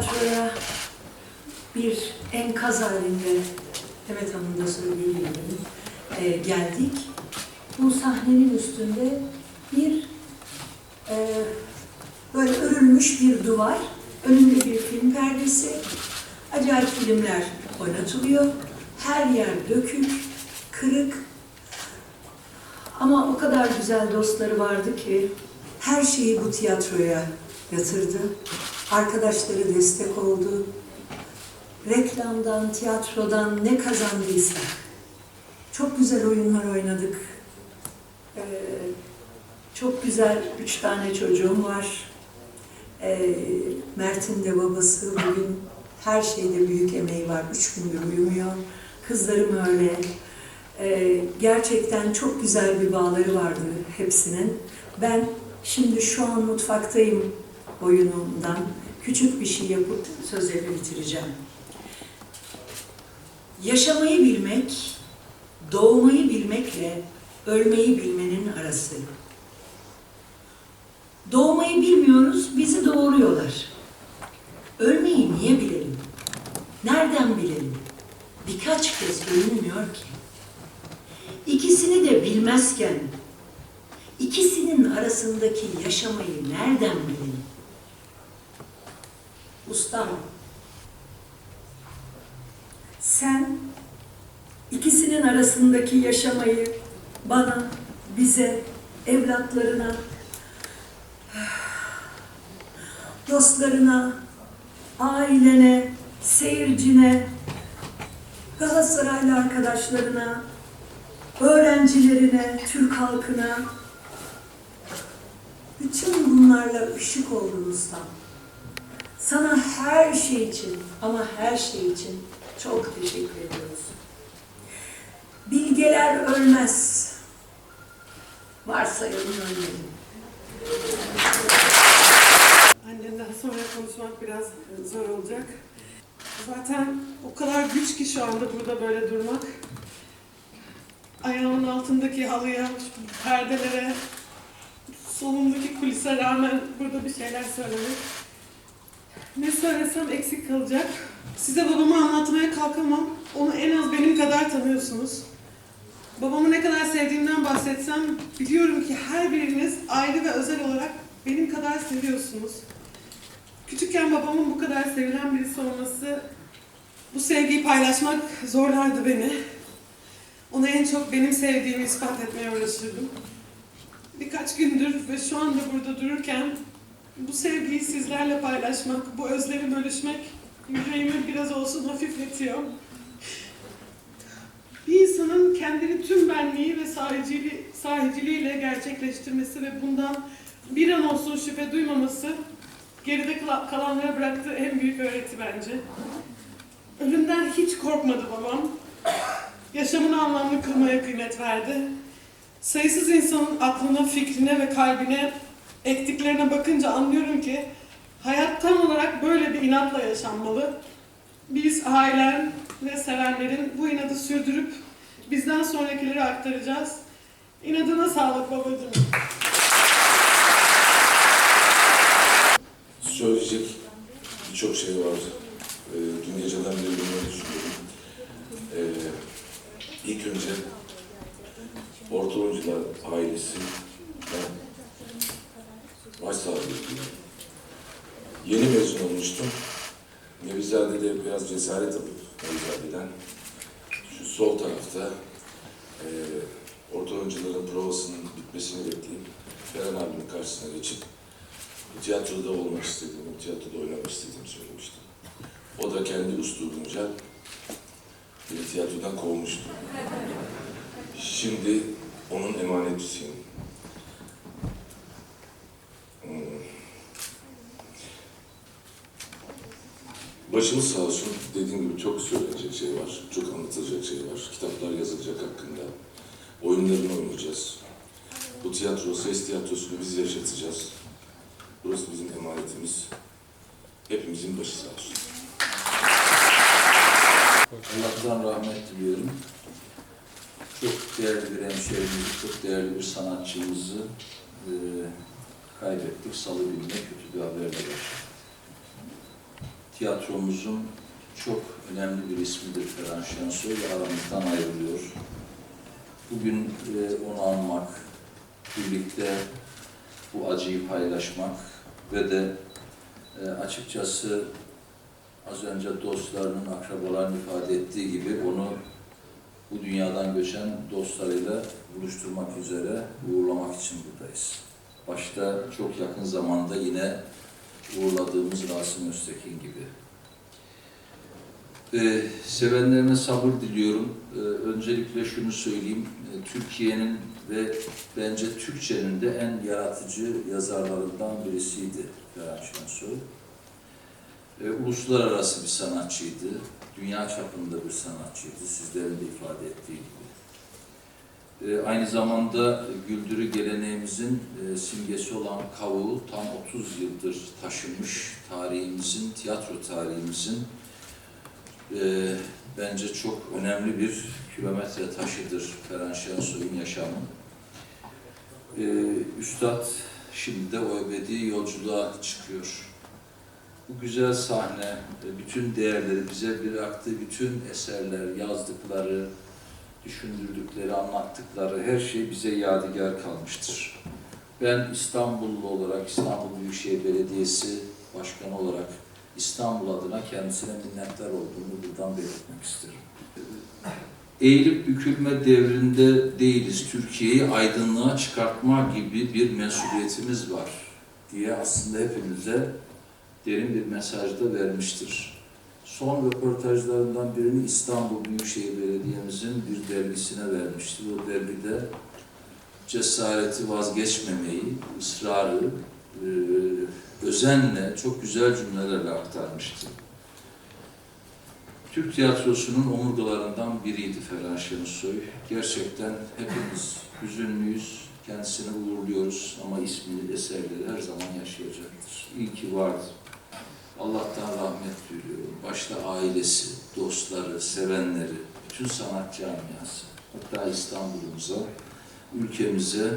tiyatroya bir enkaz halinde, Demet Hanım da söylediği gibi e, geldik. Bu sahnenin üstünde bir e, böyle örülmüş bir duvar, önünde bir film perdesi, acayip filmler oynatılıyor. Her yer dökük, kırık. Ama o kadar güzel dostları vardı ki her şeyi bu tiyatroya yatırdı. Arkadaşları destek oldu. Reklamdan, tiyatrodan ne kazandıysa. Çok güzel oyunlar oynadık. Ee, çok güzel üç tane çocuğum var. Ee, Mert'in de babası bugün her şeyde büyük emeği var. Üç gündür uyumuyor. Kızlarım öyle. Ee, gerçekten çok güzel bir bağları vardı hepsinin. Ben şimdi şu an mutfaktayım oyunumdan. Küçük bir şey yapıp sözlerimi bitireceğim. Yaşamayı bilmek, doğmayı bilmekle ölmeyi bilmenin arası. Doğmayı bilmiyoruz, bizi doğuruyorlar. Ölmeyi niye bilelim? Nereden bilelim? Birkaç kez ölünmüyor ki. İkisini de bilmezken, ikisinin arasındaki yaşamayı nereden bilelim? Ustam, sen ikisinin arasındaki yaşamayı bana, bize, evlatlarına, dostlarına, ailene, seyircine, Galatasaraylı arkadaşlarına, öğrencilerine, Türk halkına, bütün bunlarla ışık oldun ustam. Sana her şey için ama her şey için çok teşekkür ediyoruz. Bilgeler ölmez. Varsayalım ölmedim. Annemden sonra konuşmak biraz zor olacak. Zaten o kadar güç ki şu anda burada böyle durmak. Ayağımın altındaki halıya, perdelere, solumdaki kulise rağmen burada bir şeyler söylemek. Ne söylesem eksik kalacak. Size babamı anlatmaya kalkamam. Onu en az benim kadar tanıyorsunuz. Babamı ne kadar sevdiğimden bahsetsem biliyorum ki her biriniz ayrı ve özel olarak benim kadar seviyorsunuz. Küçükken babamın bu kadar sevilen birisi olması, bu sevgiyi paylaşmak zorlardı beni. Ona en çok benim sevdiğimi ispat etmeye uğraşırdım. Birkaç gündür ve şu anda burada dururken bu sevgiyi sizlerle paylaşmak, bu özlemi bölüşmek yüreğimi biraz olsun hafifletiyor. Bir insanın kendini tüm benliği ve sahiciliği, sahiciliğiyle gerçekleştirmesi ve bundan bir an olsun şüphe duymaması geride kala- kalanlara bıraktığı en büyük öğreti bence. Ölümden hiç korkmadı babam. Yaşamını anlamlı kılmaya kıymet verdi. Sayısız insanın aklına, fikrine ve kalbine ektiklerine bakınca anlıyorum ki hayat tam olarak böyle bir inatla yaşanmalı. Biz ailem ve sevenlerin bu inadı sürdürüp bizden sonrakilere aktaracağız. İnadına sağlık babacığım. Söyleyecek birçok şey var. Ee, dün geceden beri bunları düşünüyorum. Ee, ilk önce Orta Oyuncular ailesi ben başsağlığı diliyorum. Yeni mezun olmuştum. Nevizade'de biraz cesaret alıp Nevizade'den şu sol tarafta e, Orta Oyuncuların provasının bitmesini bekleyip Ferhan abinin karşısına geçip tiyatroda olmak istediğimi, tiyatroda oynamak istediğimi söylemiştim. O da kendi uslubunca beni tiyatrodan kovmuştu. Şimdi onun emanetçisiyim. Başımız sağ olsun. Dediğim gibi çok söylenecek şey var. Çok anlatılacak şey var. Kitaplar yazılacak hakkında. Oyunlarını oynayacağız. Bu tiyatro, ses tiyatrosunu biz yaşatacağız. Burası bizim emanetimiz. Hepimizin başı sağ olsun. Allah'tan rahmet diliyorum. Çok değerli bir hemşehrimizi, çok değerli bir sanatçımızı e, kaybettik. Salı gününe kötü bir haberle başladık. Tiyatromuzun çok önemli bir ismidir Ferhan Şensoy ve aramızdan ayrılıyor. Bugün e, onu anmak, birlikte bu acıyı paylaşmak ve de e, açıkçası az önce dostlarının, akrabalarının ifade ettiği gibi onu bu dünyadan göçen dostlarıyla buluşturmak üzere uğurlamak için buradayız. Başta çok yakın zamanda yine uğurladığımız Rasim Öztekin gibi. Ee, sevenlerine sabır diliyorum. Ee, öncelikle şunu söyleyeyim. Ee, Türkiye'nin ve bence Türkçenin de en yaratıcı yazarlarından birisiydi Ferhan Şensoy. Ee, uluslararası bir sanatçıydı. Dünya çapında bir sanatçıydı. Sizlerin de ifade ettiği gibi. Ee, aynı zamanda güldürü geleneğimizin e, simgesi olan kavuğu tam 30 yıldır taşınmış tarihimizin, tiyatro tarihimizin e, bence çok önemli bir kilometre taşıdır Ferhan Şensoy'un yaşamı. E, Üstad şimdi de o ebedi yolculuğa çıkıyor. Bu güzel sahne, bütün değerleri bize bıraktığı bütün eserler, yazdıkları, düşündürdükleri, anlattıkları her şey bize yadigar kalmıştır. Ben İstanbullu olarak, İstanbul Büyükşehir Belediyesi Başkanı olarak İstanbul adına kendisine minnettar olduğumu buradan belirtmek isterim. Eğilip bükülme devrinde değiliz. Türkiye'yi aydınlığa çıkartma gibi bir mesuliyetimiz var diye aslında hepimize derin bir mesaj da vermiştir. Son röportajlarından birini İstanbul Büyükşehir Belediye'mizin bir dergisine vermiştir. O dergide cesareti vazgeçmemeyi, ısrarı, e, özenle, çok güzel cümlelerle aktarmıştı. Türk tiyatrosunun omurgalarından biriydi Ferhan Şensoy. Gerçekten hepimiz hüzünlüyüz, kendisini uğurluyoruz ama ismini, eserleri her zaman yaşayacaktır. İyi ki vardı. Allah'tan rahmet diliyorum. Başta ailesi, dostları, sevenleri, bütün sanat camiası, hatta İstanbul'umuza, ülkemize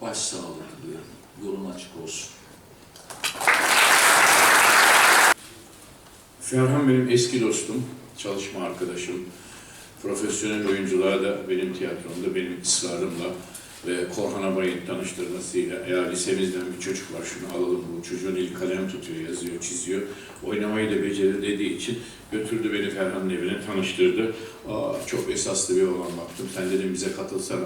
başsağlığı diliyorum. Yolun açık olsun. Ferhan benim eski dostum, çalışma arkadaşım. Profesyonel oyunculuğa da benim tiyatromda benim ısrarımla ve Korhan Abay'ın tanıştırmasıyla ya lisemizden bir çocuk var şunu alalım bu çocuğun eli kalem tutuyor, yazıyor, çiziyor. Oynamayı da becerir dediği için götürdü beni Ferhan'ın evine tanıştırdı. Aa, çok esaslı bir olan baktım. Sen dedim bize katılsana.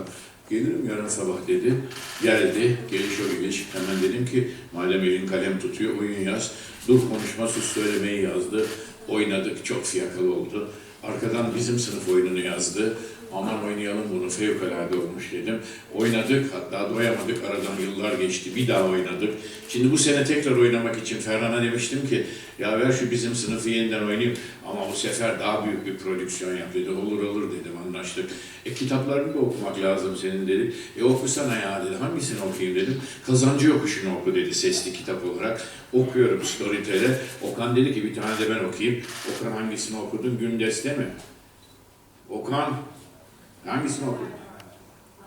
Gelirim yarın sabah dedi. Geldi. Geliş o geliş. Hemen dedim ki madem elin kalem tutuyor oyun yaz. Dur konuşma sus söylemeyi yazdı. Oynadık. Çok fiyakalı oldu. Arkadan bizim sınıf oyununu yazdı. Aman oynayalım bunu fevkalade olmuş dedim. Oynadık hatta doyamadık aradan yıllar geçti bir daha oynadık. Şimdi bu sene tekrar oynamak için Ferhan'a demiştim ki ya ver şu bizim sınıfı yeniden oynayayım ama bu sefer daha büyük bir prodüksiyon yap dedi. Olur olur dedim anlaştık. E kitaplarını da okumak lazım senin dedi. E okusana ya dedi. Hangisini okuyayım dedim. Kazancı yokuşunu oku dedi sesli kitap olarak. Okuyorum Storytel'e. Okan dedi ki bir tane de ben okuyayım. Okan hangisini okudun? Gündes'te mi? Okan hangisini okudun?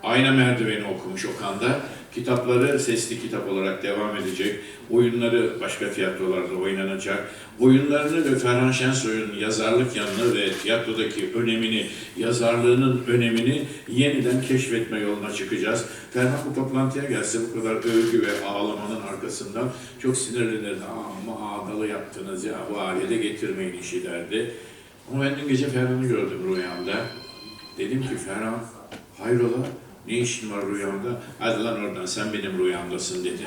Ayna Merdiveni okumuş Okan da. Kitapları sesli kitap olarak devam edecek. Oyunları başka tiyatrolarda oynanacak. Oyunlarını ve Ferhan Şensoy'un yazarlık yanını ve tiyatrodaki önemini, yazarlığının önemini yeniden keşfetme yoluna çıkacağız. Ferhan bu toplantıya gelse bu kadar övgü ve ağlamanın arkasından çok sinirlenirdi. Ama ağdalı yaptınız ya bu hale getirmeyin işi derdi. Ama ben dün gece Ferhan'ı gördüm rüyamda. Dedim ki Ferhan hayrola ne işin var rüyamda? Hadi lan oradan sen benim rüyamdasın dedi.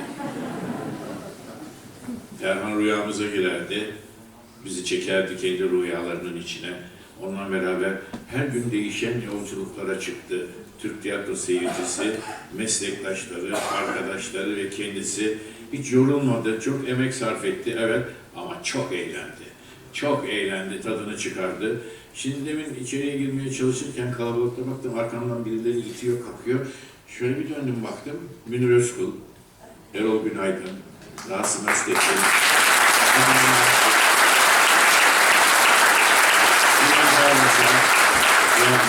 Ferhan rüyamıza girerdi. Bizi çekerdi kendi rüyalarının içine. Onunla beraber her gün değişen yolculuklara çıktı. Türk tiyatro seyircisi, meslektaşları, arkadaşları ve kendisi hiç yorulmadı, çok emek sarf etti evet ama çok eğlendi. Çok eğlendi, tadını çıkardı. Şimdi demin içeriye girmeye çalışırken kalabalıkta baktım arkamdan birileri itiyor, kakıyor. Şöyle bir döndüm baktım. Münir Özkul, Erol Günaydın, Rasim Öztekin.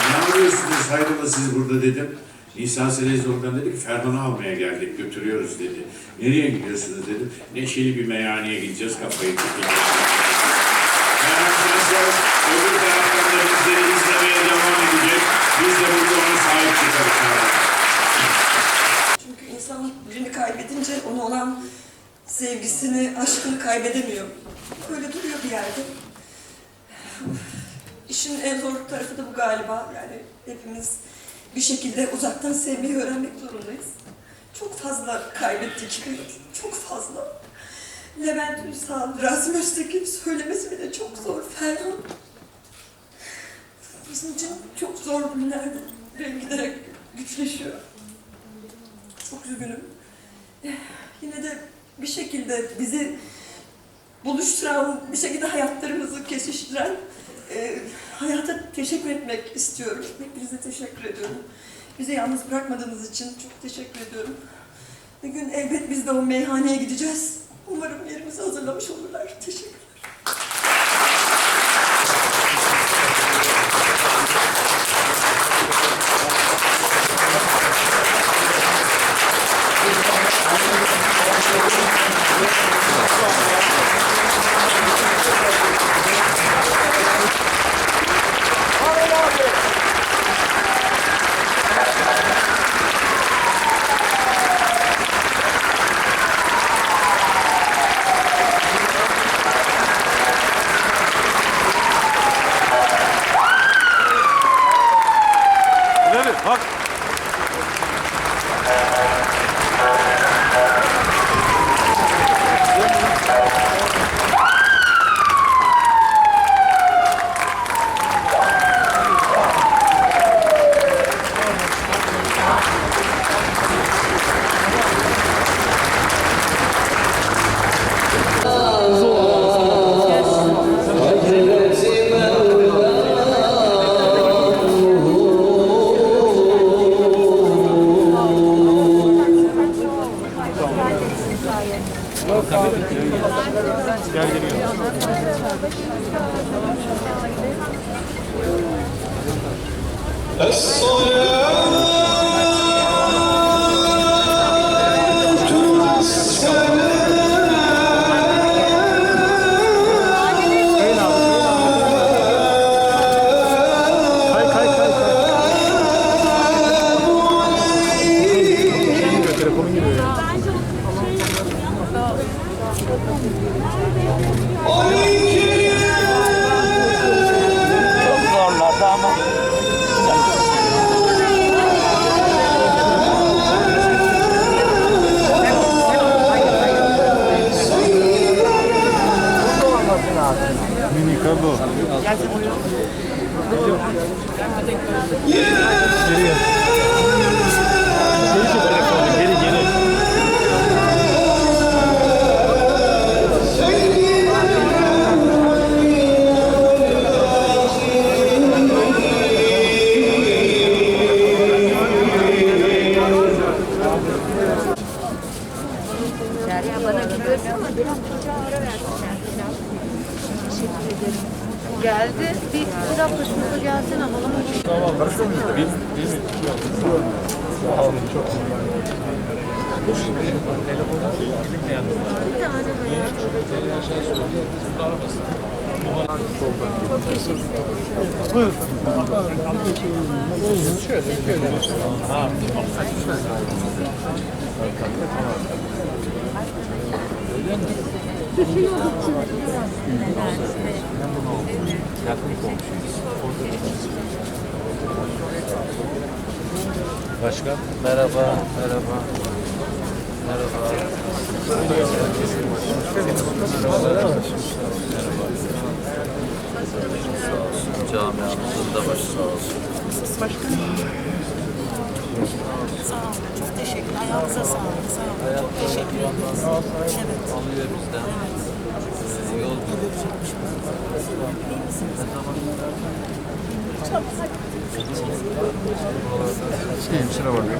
Ne yapıyorsunuz hayrola siz burada dedim. Nisan Selezyon'dan dedi ki Ferhan'ı almaya geldik götürüyoruz dedi. Nereye gidiyorsunuz dedim. Neşeli bir meyhaneye gideceğiz kafayı çekeceğiz. Öbür taraftan izlemeye devam edecek. Biz de burada ona sahip çıkarız. Çünkü insan birini kaybedince ona olan sevgisini, aşkını kaybedemiyor. Böyle duruyor bir yerde. İşin en zor tarafı da bu galiba. Yani hepimiz bir şekilde uzaktan sevmeyi öğrenmek zorundayız. Çok fazla kaybettik, çok fazla. Levent Ünsal, Rasim Öztekin söylemesi bile çok zor. Ferhan. Bizim için çok zor günlerde giderek güçleşiyor. Çok üzgünüm. Yine de bir şekilde bizi buluşturan, bir şekilde hayatlarımızı kesiştiren e, hayata teşekkür etmek istiyorum. Hepinize teşekkür ediyorum. Bizi yalnız bırakmadığınız için çok teşekkür ediyorum. Bir gün elbet biz de o meyhaneye gideceğiz. Umarım yerimizi hazırlamış olurlar. Teşekkür Kay Bir fotoğraf başımıza gelsene halam. Başka? Merhaba, merhaba. Merhaba. Sağ. Camiamızın da başı sağ olsun. Çok teşekkür Ayağınıza sağlık. Sağ olun. Çok teşekkür ederiz. Evet. Alıyor bizden. Ee, yol Hemşire bakıyor.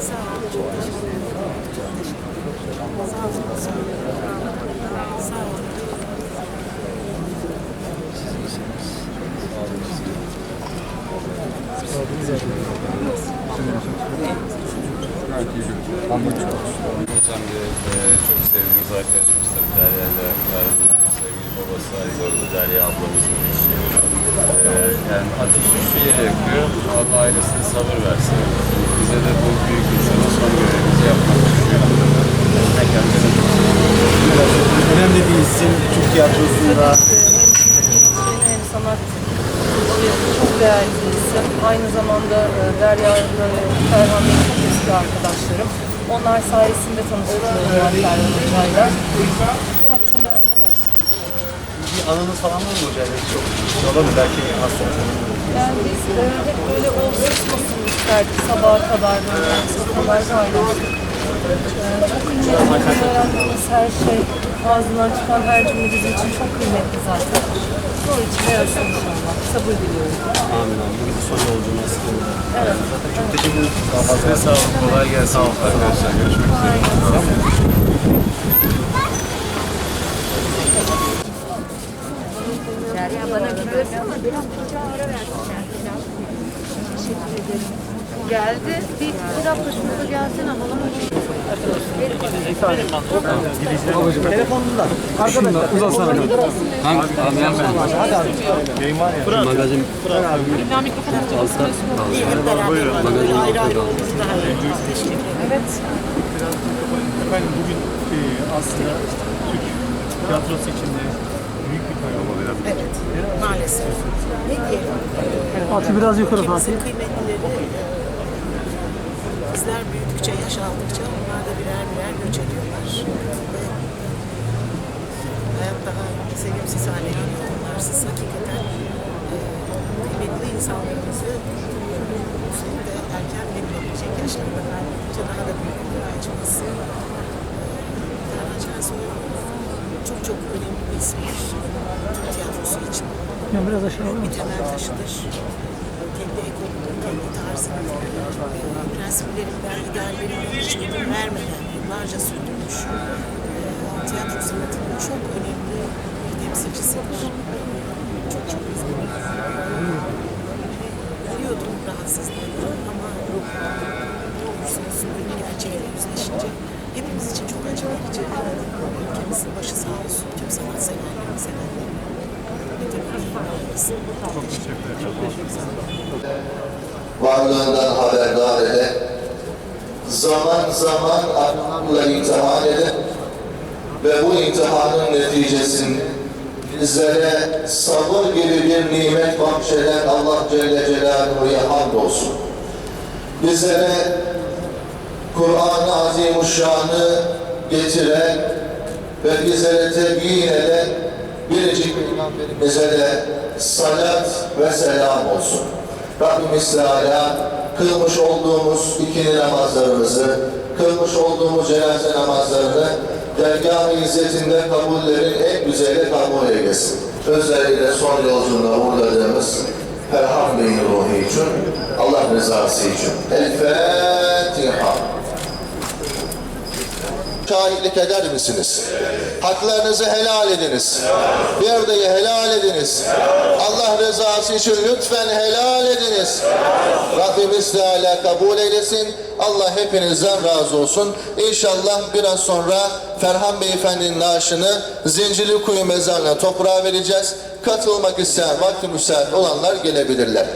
Sağ olun. Çok teşekkür ederim. Sağ olun. Sağ olun. Sağ olun. Anlatıyorum. Hocam bir e, çok sevdiğimiz arkadaşımız tabii Derya ile Yarın sevgili babası aynı Derya ablamızın eşi. Ee, yani ateş üstüyle yakıyor. Allah ailesine sabır versin. Bize de bu büyük insana son görevimizi yapmak düşüyor. Ne kendine Önemli bir isim Türk tiyatrosunda. Hem sanat çok değerli bir isim. Aynı zamanda e, Derya ve Ferhan çok eski arkadaşlarım. Onlar sayesinde tanıştıklarım var Ferhan Hoca'yla. Bir anınız falan var mı hocayla? Çok yola mı belki hasta Yani biz e, hep böyle o susmasın isterdik sabaha kadar böyle sofralar paylaştık. E, çok kıymetli öğrendiğimiz her şey, ağzından çıkan her cümle bizim için çok kıymetli zaten. Zor içinde yazsın inşallah. Sabır diliyorum. Amin amin. Bugün de son yolculuğuna Evet. Çok teşekkür ederim. Sağ olun. Kolay gelsin. Arkadaşlar görüşmek üzere. Derya ederim. Geldi. Bir fotoğraf başımıza gelsene halam. Telefonunda. Arkadaşlar. Uzatsana. Hangi? Abi Hadi abi. Yayın var ya. Magazin. Efendim bugün e, aslında Türk tiyatrosu içinde büyük bir kaybolma biraz. Evet, maalesef. Ne diyelim? Fatih biraz yukarı Ülkemizin kıymetlileri e, bizler büyüdükçe, yaş aldıkça onlar da birer birer göç ediyorlar. Ve hayat daha sevimsiz hale geliyor. Onlarsız hakikaten e, kıymetli insanlarımızı üstelik de erken verilebilecek yaşlarda bence daha da büyük bir acıması. Ferhan Şensoy çok çok önemli bir isimdir. İçin Biraz aşağı bir temel taşıdır. Kendi ekolünün, kendi tarzının, prensiplerinden, ideallerinden hiç ödün vermeden yıllarca sürdürmüş e, tiyatro sanatının çok önemli bir temsilcisidir. Çok çok üzgünüm. Biliyordum rahatsızlığını ama ne olursa olsun ölüm gerçeğiyle yüzleşince hepimiz için çok acı verici. Ülkemizin başı sağ olsun, tüm sanat severlerin severlerin. Ve tabii ki ailesi. Çok teşekkür ederim. varlığından haberdar ede, zaman zaman anlamla imtihan ede ve bu imtihanın neticesinde bizlere sabır gibi bir nimet bahşeden Allah Celle Celaluhu'ya hamdolsun. Bizlere Kur'an-ı Azimuşşan'ı getiren ve bizlere tebyin eden biricik Peygamberimize de salat ve selam olsun. Rabbimiz Teala kılmış olduğumuz ikindi namazlarımızı, kılmış olduğumuz cenaze namazlarını dergâh-ı izzetinde kabullerin en güzeli kabul eylesin. Özellikle son yolculuğuna uğurladığımız Ferhan Bey'in ruhu için, Allah rızası için. El Fatiha. Şahitlik eder misiniz? Haklarınızı helal ediniz. Yerdeyi helal ediniz. Allah rızası için lütfen helal ediniz. Rabbimiz Teala kabul eylesin. Allah hepinizden razı olsun. İnşallah biraz sonra Ferhan Beyefendi'nin naaşını Zincirlikuyu mezarına toprağa vereceğiz. Katılmak isteyen vakti müsait olanlar gelebilirler.